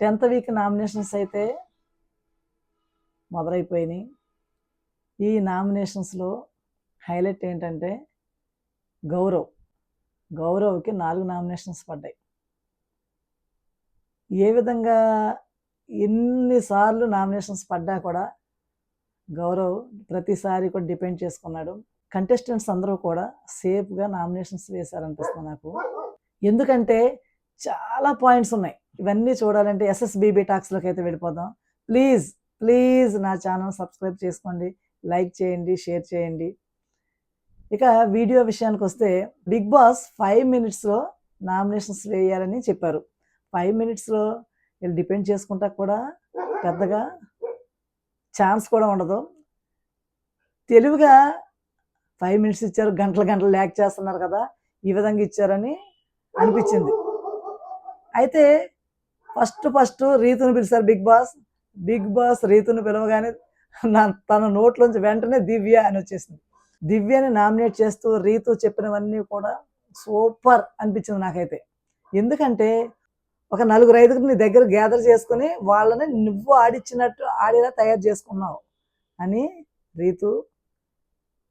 Tenth week nominations అయితే మొదలైపోయినాయి. ఈ నామినేషన్స్లో highlight ఏంటంటే గౌరవ్. గౌరవ్కి నాలుగు నామినేషన్స్ పడ్డాయి. ఏ విధంగా ఎన్నిసార్లు నామినేషన్స్ పడ్డా కూడా గౌరవ్ ప్రతిసారి కూడా డిపెండ్ చేసుకున్నాడు. కంటెస్టెంట్స్ అందరూ కూడా సేఫ్గా నామినేషన్స్ వేశారనిపిస్తుంది నాకు. ఎందుకంటే చాలా పాయింట్స్ ఉన్నాయి. ఇవన్నీ చూడాలంటే ఎస్ఎస్బిబి టాక్స్లోకి అయితే వెళ్ళిపోదాం. ప్లీజ్ ప్లీజ్ నా ఛానల్ సబ్స్క్రైబ్ చేసుకోండి లైక్ చేయండి షేర్ చేయండి. ఇక వీడియో విషయానికి వస్తే బిగ్ బాస్ ఫైవ్ మినిట్స్లో నామినేషన్స్ వేయాలని చెప్పారు. ఫైవ్ మినిట్స్లో వీళ్ళు డిపెండ్ చేసుకుంటా కూడా పెద్దగా ఛాన్స్ కూడా ఉండదు. తెలివిగా ఫైవ్ మినిట్స్ ఇచ్చారు గంటల గంటలు ల్యాక్ చేస్తున్నారు కదా ఈ విధంగా ఇచ్చారని అనిపించింది. అయితే ఫస్ట్ ఫస్ట్ రీతును పిలిచారు బిగ్ బాస్. బిగ్ బాస్ రీతును పిలవగానే నా తన నోట్లోంచి వెంటనే దివ్య అని వచ్చేసింది. దివ్యని నామినేట్ చేస్తూ రీతు చెప్పినవన్నీ కూడా సూపర్ అనిపించింది నాకైతే. ఎందుకంటే ఒక నలుగురు ఐదుగురు నీ దగ్గర గ్యాదర్ చేసుకుని వాళ్ళని నువ్వు ఆడిచ్చినట్టు ఆడేలా తయారు చేసుకున్నావు అని రీతు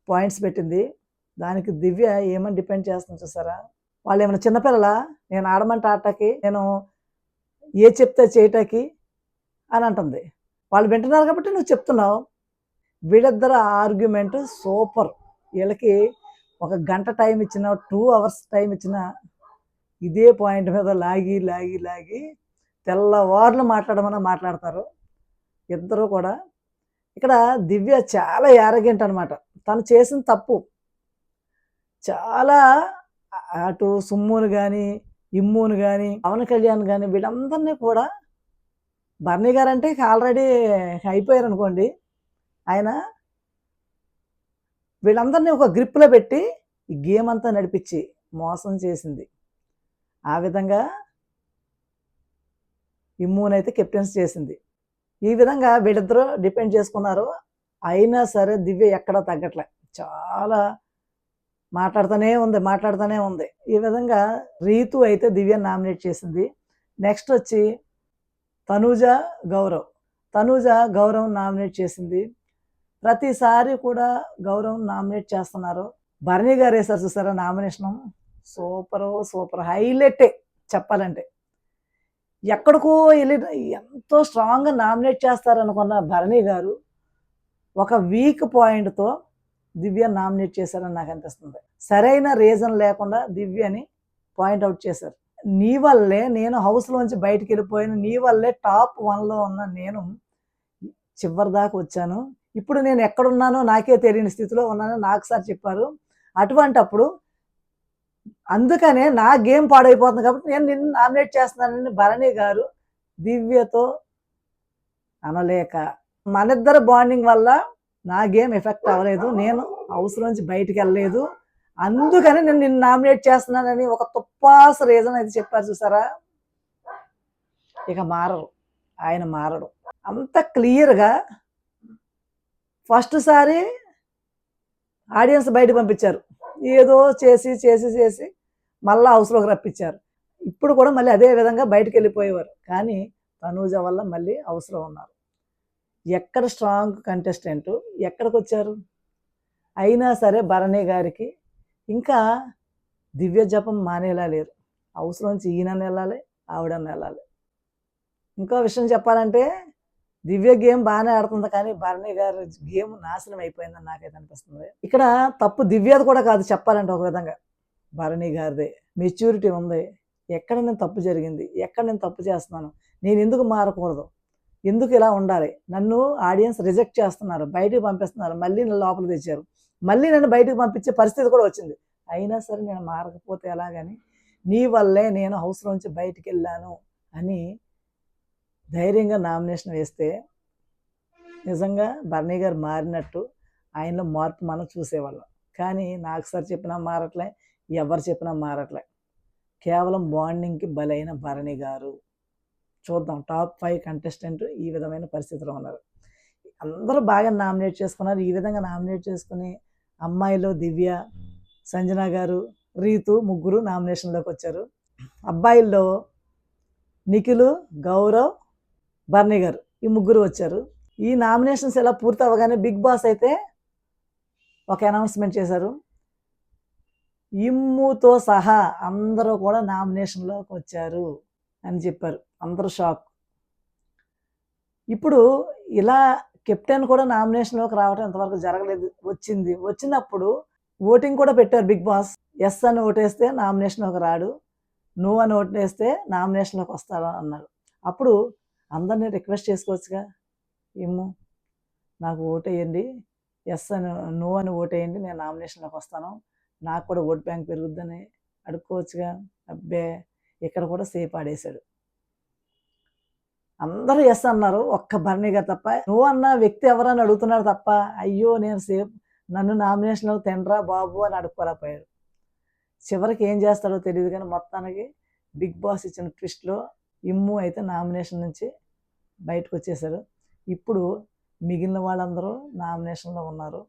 పాయింట్స్ పెట్టింది. దానికి దివ్య ఏమని డిపెండ్ చేస్తుంది చూసారా? వాళ్ళు ఏమైనా చిన్నపిల్లల? నేను ఆడమంటే ఆటకి నేను ఏ చెప్తే చేయటానికి అని అంటుంది. వాళ్ళు వింటున్నారు కాబట్టి నువ్వు చెప్తున్నావు. వీళ్ళిద్దరు ఆర్గ్యుమెంట్ సూపర్. వీళ్ళకి ఒక గంట టైం ఇచ్చిన టూ అవర్స్ టైం ఇచ్చిన ఇదే పాయింట్ మీద లాగి లాగి లాగి తెల్లవార్లు మాట్లాడమని మాట్లాడతారు. ఇద్దరూ కూడా. ఇక్కడ దివ్య చాలా యారగెంట్ అనమాట తను చేసిన తప్పు చాలా అటు సుమ్మును కానీ ఇమ్మును కానీ పవన్ కళ్యాణ్ కానీ వీళ్ళందరినీ కూడా బర్నీ గారు అంటే ఆల్రెడీ అయిపోయారు అనుకోండి ఆయన వీళ్ళందరినీ ఒక గ్రిప్లో పెట్టి ఈ గేమ్ అంతా నడిపించి మోసం చేసింది. ఆ విధంగా ఇమ్మునైతే అయితే కెప్టెన్స్ చేసింది. ఈ విధంగా వీళ్ళిద్దరూ డిపెండ్ చేసుకున్నారు. అయినా సరే దివ్య ఎక్కడా తగ్గట్లే. చాలా మాట్లాడుతూనే ఉంది మాట్లాడుతూనే ఉంది. ఈ విధంగా రీతు అయితే దివ్య నామినేట్ చేసింది. నెక్స్ట్ వచ్చి తనూజ గౌరవ్. తనూజ గౌరవ్ నామినేట్ చేసింది. ప్రతిసారి కూడా గౌరవ్ నామినేట్ చేస్తున్నారు. భరణి గారు వేసారు చూసారా నామినేషన్? Super super. హైలైటే చెప్పాలంటే. ఎక్కడికో వెళ్ళి ఎంతో స్ట్రాంగ్గా నామినేట్ చేస్తారనుకున్న భరణి గారు ఒక వీక్ పాయింట్తో దివ్య నామినేట్ చేశారని నాకు అనిపిస్తుంది. సరైన రీజన్ లేకుండా దివ్యని పాయింట్అవుట్ చేశారు. నీ వల్లే నేను హౌస్లోంచి బయటికి వెళ్ళిపోయాను. నీ వల్లే టాప్ వన్లో ఉన్న నేను చివరి దాకా వచ్చాను. ఇప్పుడు నేను ఎక్కడున్నానో నాకే తెలియని స్థితిలో ఉన్నానో నాకు సార్ చెప్పారు. అటువంటప్పుడు అందుకనే నా గేమ్ పాడైపోతుంది కాబట్టి నేను నిన్ను నామినేట్ చేస్తున్నానని భరణి గారు దివ్యతో అనలేక మనిద్దరు బాండింగ్ వల్ల నా గేమ్ ఎఫెక్ట్ అవ్వలేదు నేను హౌస్ నుంచి బయటికి వెళ్ళలేదు. అందుకని నేను నిన్ను నామినేట్ చేస్తున్నానని ఒక తుప్పాస రీజన్ అయితే చెప్పారు చూసారా? ఇక మారరు. ఆయన మారడు. అంత క్లియర్గా ఫస్ట్ సారి ఆడియన్స్ బయట పంపించారు. ఏదో చేసి చేసి చేసి మళ్ళీ హౌస్లోకి రప్పించారు. ఇప్పుడు కూడా మళ్ళీ అదే విధంగా బయటకు వెళ్ళిపోయేవారు. కానీ తనూజ వల్ల మళ్ళీ హౌస్లో ఉన్నారు. ఎక్కడ స్ట్రాంగ్ కంటెస్టెంట్ ఎక్కడికి వచ్చారు అయినా సరే భరణి గారికి ఇంకా దివ్య జపం మానేలా లేరు. అవసరంచి ఈయన వెళ్ళాలి ఆవిడని వెళ్ళాలి. ఇంకో విషయం చెప్పాలంటే దివ్య గేమ్ బాగానే ఆడుతుంది కానీ భరణి గారి గేమ్ నాశనం అయిపోయిందని నాకైతే అనిపిస్తుంది. ఇక్కడ తప్పు దివ్యది కూడా కాదు చెప్పాలంటే ఒక విధంగా. భరణి గారిదే మెచ్యూరిటీ ఉంది. ఎక్కడ నేను తప్పు జరిగింది? ఎక్కడ నేను తప్పు చేస్తున్నాను? నేను ఎందుకు మారకూడదు? ఎందుకు ఇలా ఉండాలి? నన్ను ఆడియన్స్ రిజెక్ట్ చేస్తున్నారు బయటకు పంపిస్తున్నారు మళ్ళీ నన్ను లోపల తెచ్చారు. మళ్ళీ నన్ను బయటకు పంపించే పరిస్థితి కూడా వచ్చింది. అయినా సరే నేను మారకపోతే ఎలాగని నీ వల్లే నేను హౌస్ నుంచి బయటికి వెళ్ళాను అని ధైర్యంగా నామినేషన్ వేస్తే నిజంగా బర్నీ గారు మారినట్టు ఆయనలో మార్పు మనం చూసేవాళ్ళం. కానీ నాకు సార్ చెప్పినా మారట్లే ఎవరు చెప్పినా మారట్లే. కేవలం బాండింగ్కి బలైన భరణి గారు చూద్దాం. టాప్ ఫైవ్ కంటెస్టెంట్ ఈ విధమైన పరిస్థితిలో ఉన్నారు. అందరూ బాగా నామినేట్ చేసుకున్నారు. ఈ విధంగా నామినేట్ చేసుకుని అమ్మాయిలో దివ్య సంజన గారు రీతు ముగ్గురు నామినేషన్లోకి వచ్చారు. అబ్బాయిల్లో నిఖిల్ గౌరవ్ బర్నీ గారు ఈ ముగ్గురు వచ్చారు. ఈ నామినేషన్స్ ఎలా పూర్తి అవ్వగానే బిగ్ బాస్ అయితే ఒక అనౌన్స్మెంట్ చేశారు. ఇమ్ముతో సహా అందరూ కూడా నామినేషన్లోకి వచ్చారు అని చెప్పారు. అందరూ షాక్. ఇప్పుడు ఇలా కెప్టెన్ కూడా నామినేషన్లోకి రావడం ఇంతవరకు జరగలేదు. వచ్చింది. వచ్చినప్పుడు ఓటింగ్ కూడా పెట్టారు బిగ్ బాస్. ఎస్ అని ఓటేస్తే నామినేషన్లోకి రాడు. నో అని ఓటేస్తే నామినేషన్లోకి వస్తాడు అన్నాడు. అప్పుడు అందరినీ రిక్వెస్ట్ చేసుకోవచ్చుగా. ఏమో నాకు ఓటేయండి. ఎస్ అని నో అని ఓటేయండి. నేను నామినేషన్లోకి వస్తాను. నాకు కూడా ఓట్ బ్యాంక్ పెరుగుద్దని అడుక్కోవచ్చుగా. అబ్బే ఇక్కడ కూడా సేఫ్ ఆడేశాడు. అందరూ ఎస్ అన్నారు. ఒక్క బర్నీ గారు తప్ప. నువ్వు అన్న వ్యక్తి ఎవరని అడుగుతున్నాడు తప్ప అయ్యో నేను సేఫ్ నన్ను నామినేషన్లో తినరా బాబు అని అడుక్కోలేకపోయాడు. చివరికి ఏం చేస్తాడో తెలియదు కానీ మొత్తానికి బిగ్ బాస్ ఇచ్చిన ట్విస్ట్లో ఇమ్ము అయితే నామినేషన్ నుంచి బయటకు వచ్చేసారు. ఇప్పుడు మిగిలిన వాళ్ళందరూ నామినేషన్లో ఉన్నారు.